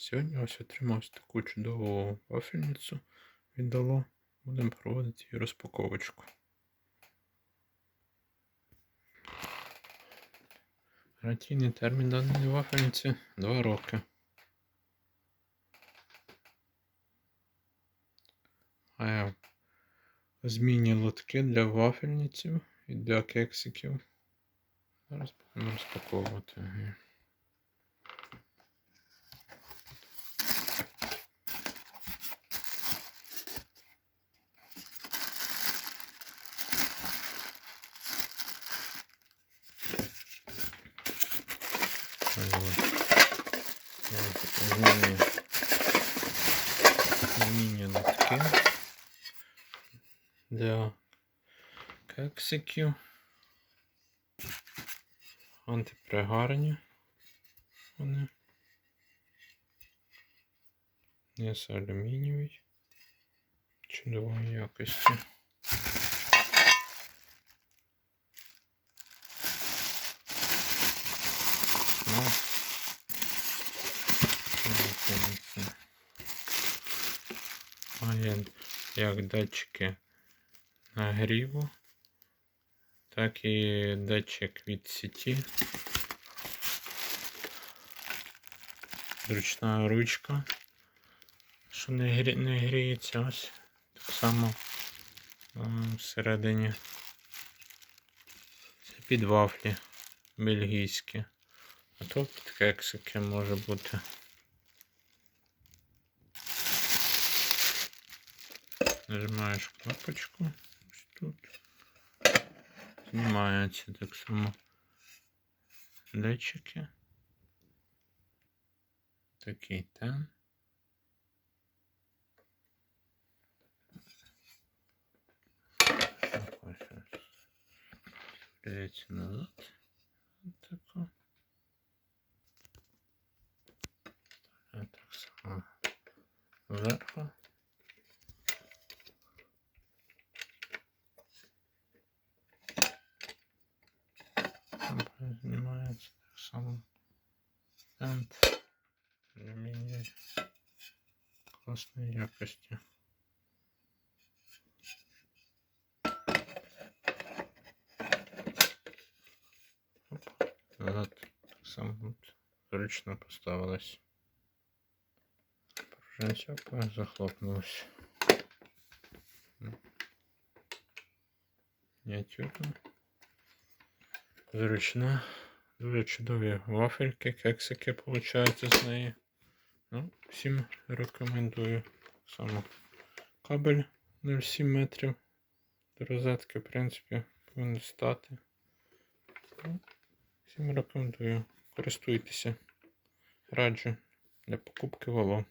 Сьогодні ось отримав таку чудову вафельницю віддало. Будемо проводити її розпаковочку. Гарантійний термін даної вафельниці 2 роки. Має змінні лотки для вафельниців і для кексиків. Зараз будемо розпаковувати. Змінні, змінні лотки для кексиків. Антипригарні вони. Низ алюмінієвий. Чудової якості. Дивіться. Має як датчики нагріву, так і датчик від сіті. Зручна ручка, що не, грі... не гріється ось. Так само всередині. Це під вафлі бельгійські. А то під кексики може бути. Нажимаєш кнопочку ось тут. Знімаються так само датчики. Такий там. Так, ось ось. Вдається назад. зверху. Там знімається так само. Стенд. Алюміній. Класної якості. Оп, назад так само от зручно поставилась. Пружинцяка захлопнулась. Мініатюрно. Зручно. Дуже чудові вафельки, кексики получаються з неї. Ну, всім рекомендую. Само кабель 0,7 метрів. До розетки, в принципі, повинен стати. Ну, всім рекомендую. Користуйтеся. Раджу для покупки вало.